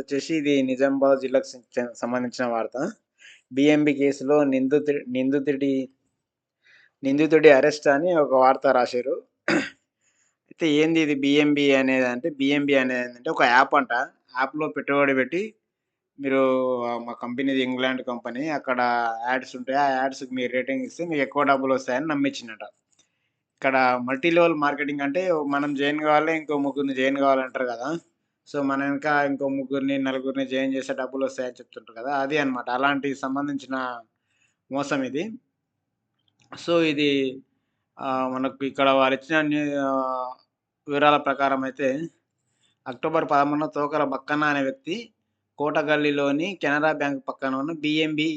వచ్చేసి ఇది నిజామాబాద్ జిల్లాకు సంబంధించిన వార్త. బిఎంబి కేసులో నిందితుడి నిందితుడి నిందితుడి అరెస్ట్ అని ఒక వార్త రాశారు. అయితే ఏంది ఇది బిఎంబి అనేది అంటే బిఎంబి అనేది ఏంటంటే ఒక యాప్ అంట. యాప్లో పెట్టుబడి పెట్టి మీరు మా కంపెనీది ఇంగ్లాండ్ కంపెనీ అక్కడ యాడ్స్ ఉంటాయి. ఆ యాడ్స్కి మీరు రేటింగ్ ఇస్తే మీకు ఎక్కువ డబ్బులు వస్తాయని నమ్మించినట ఇక్కడ మల్టీ లెవెల్ మార్కెటింగ్ అంటే మనం జాయిన్ కావాలి ఇంకో ముగ్గురిని జాయిన్ కావాలంటారు కదా. సో మన వెనక ఇంకో ముగ్గురిని నలుగురిని జాయిన్ చేసే డబ్బులు వస్తాయని చెప్తుంటారు కదా అది అన్నమాట. అలాంటి సంబంధించిన మోసం ఇది. సో ఇది మనకు ఇక్కడ వారు ఇచ్చిన వివరాల ప్రకారం అయితే అక్టోబర్ పదమూడున తోకల బక్కన్న అనే వ్యక్తి కోటగల్లిలోని కెనరా బ్యాంక్ పక్కన ఉన్న బిఎంబి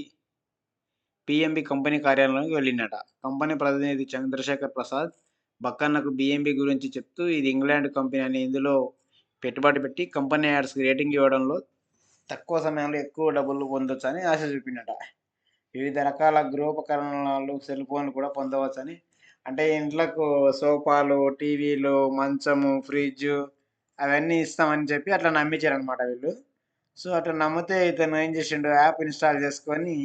పిఎంబి కంపెనీ కార్యాలయంలోకి వెళ్ళినట కంపెనీ ప్రతినిధి చంద్రశేఖర్ ప్రసాద్ బక్కన్నకు బిఎంబి గురించి చెప్తూ ఇది ఇంగ్లాండ్ కంపెనీ అని ఇందులో పెట్టుబడి పెట్టి కంపెనీ యాడ్స్కి రేటింగ్ ఇవ్వడంలో తక్కువ సమయంలో ఎక్కువ డబ్బులు పొందొచ్చు అని ఆశ చూపినట వివిధ రకాల గృహోపకరణాలు సెల్ ఫోన్లు కూడా పొందవచ్చని. అంటే ఇంట్లకు సోఫాలు టీవీలు మంచము ఫ్రిడ్జ్ అవన్నీ ఇస్తామని చెప్పి అట్లా నమ్మించారు అనమాట వీళ్ళు. సో అట్లా నమ్మితే ఇతను ఏం చేసిండు? యాప్ ఇన్స్టాల్ చేసుకొని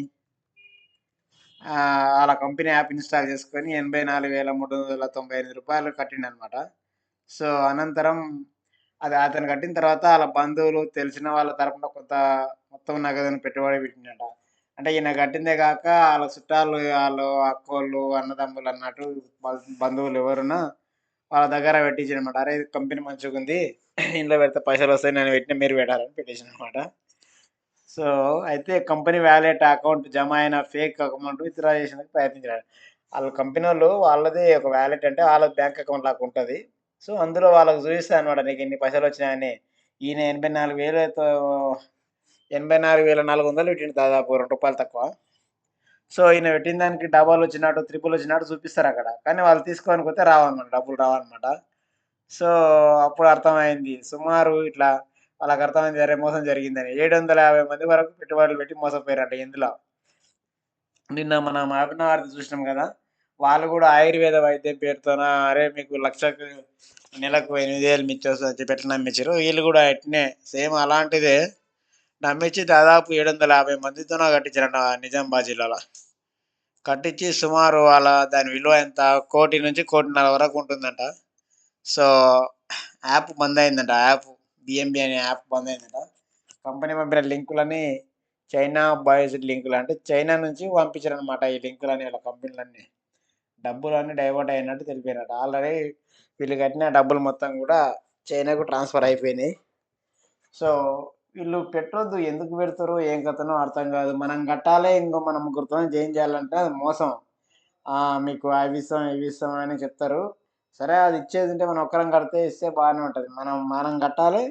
వాళ్ళ కంపెనీ యాప్ ఇన్స్టాల్ చేసుకొని ఎనభై నాలుగు వేల మూడు వందల తొంభై ఎనిమిది రూపాయలు కట్టిండు అనమాట సో అనంతరం అది అతను కట్టిన తర్వాత వాళ్ళ బంధువులు తెలిసిన వాళ్ళ తరపున కొంత మొత్తం నగదును పెట్టుబడి పెట్టిండట. అంటే ఈయన కట్టిందే కాక వాళ్ళ చుట్టాలు వాళ్ళు అక్కోళ్ళు అన్నదమ్ములు అన్నట్టు బంధువులు ఎవరున్నా వాళ్ళ దగ్గర పెట్టించారు అనమాట అరే కంపెనీ మంచిగా ఉంది. ఇంట్లో పెడితే పైసలు వస్తాయి నేను పెట్టిన మీరు పెట్టాలని పెట్టేసిన అనమాట సో అయితే కంపెనీ వ్యాలెట్ అకౌంట్ జమ అయిన ఫేక్ అకౌంట్ విత్డ్రా చేసేందుకు ప్రయత్నించారు వాళ్ళ కంపెనీ వాళ్ళు వాళ్ళది ఒక వ్యాలెట్ అంటే వాళ్ళ బ్యాంక్ అకౌంట్ లాగా ఉంటుంది. సో అందులో వాళ్ళకి చూపిస్తాను అనమాట నీకు ఎన్ని పైసలు వచ్చినాయని ఈయన ఎనభై నాలుగు వేలతో ఎనభై నాలుగు వేల నాలుగు వందలు పెట్టిండు దాదాపు రెండు రూపాయలు తక్కువ. సో ఈయన పెట్టిన దానికి డబాలు వచ్చినట్టు త్రిపుల్ వచ్చినట్టు చూపిస్తారు అక్కడ. కానీ వాళ్ళు తీసుకోనికి పోతే రావన్నమాట డబ్బులు రావన్నమాట. సో అప్పుడు అర్థమైంది సుమారు ఇట్లా వాళ్ళకి అర్థమైంది అరే మోసం జరిగిందని. ఏడు వందల యాభై మంది వరకు పెట్టుబడులు పెట్టి మోసపోయారంట ఇందులో. నిన్న మనం అభినవార్తి చూసినాం కదా వాళ్ళు కూడా ఆయుర్వేద వైద్యం పేరుతోన అరే మీకు లక్షకు నెలకు ఎనిమిది వేలు మిచ్చొచ్చు అని చెప్పి నమ్మించారు వీళ్ళు కూడా ఎట్నే సేమ్ అలాంటిదే. నమ్మించి దాదాపు ఏడు వందల యాభై మందితోనో కట్టించారంట నిజామాబాద్ జిల్లాలో కట్టించి సుమారు వాళ్ళ దాని విలువ ఎంత? కోటి నుంచి కోటిన్నర వరకు ఉంటుందంట. సో యాప్ బంద్ అయిందంట యాప్ బిఎంబి అనే యాప్ బంద్ అయిందంట కంపెనీ పంపిన లింకులని చైనా బాయ్స్ లింకులు. అంటే చైనా నుంచి పంపించారు అనమాట ఈ లింకులని వాళ్ళ కంపెనీలన్నీ. డబ్బులు అన్ని డైవర్ట్ అయినట్టు తెలిపినట్టు ఆల్రెడీ వీళ్ళు కట్టిన డబ్బులు మొత్తం కూడా చైనాకు ట్రాన్స్ఫర్ అయిపోయినాయి. సో వీళ్ళు పెట్టొద్దు ఎందుకు పెడతారు? ఏం కథనో అర్థం కాదు. మనం కట్టాలి ఇంకో మనం ముగ్గురితో చేయించాలంటే చేయాలంటే అది మోసం. మీకు అవి ఇస్తాం ఇవి ఇస్తాం అని చెప్తారు. సరే అది ఇచ్చేది ఉంటే మనం ఒక్కరం కడితే ఇస్తే బాగానే ఉంటుంది. మనం మనం కట్టాలి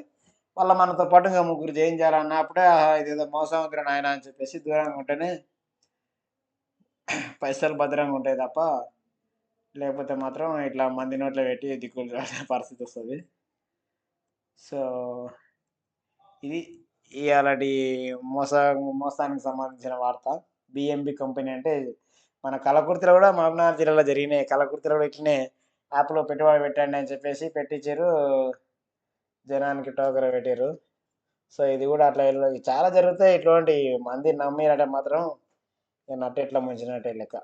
వాళ్ళ మనతో పాటు ఇంకా ముగ్గురు జాయిన్ చేయాలన్నప్పుడే ఆహా, ఇదేదో మోసం ఉంది నాయన అని చెప్పేసి దూరంగా ఉంటేనే పైసలు భద్రంగా ఉంటాయి తప్ప లేకపోతే మాత్రం ఇట్లా మంది నోట్లో పెట్టి దిక్కులు రాసిన పరిస్థితి వస్తుంది. సో ఇది ఇలాంటి మోస మోసానికి సంబంధించిన వార్త. బిఎంబి కంపెనీ అంటే మన కలకుర్తిలో కూడా మహబూబ్నగర్ జిల్లాలో జరిగినాయి. కలకుర్తిలో కూడా ఇట్లనే యాప్లో పెట్టుబడి పెట్టండి అని చెప్పేసి పెట్టించారు. జనానికి టోకర పెట్టారు సో ఇది కూడా అట్లా వెళ్ళి చాలా జరుగుతాయి ఇటువంటి మంది నమ్మిరంటే మాత్రం. ఇక నట్టు ఎట్లా ముంచినట్టే లెక్క.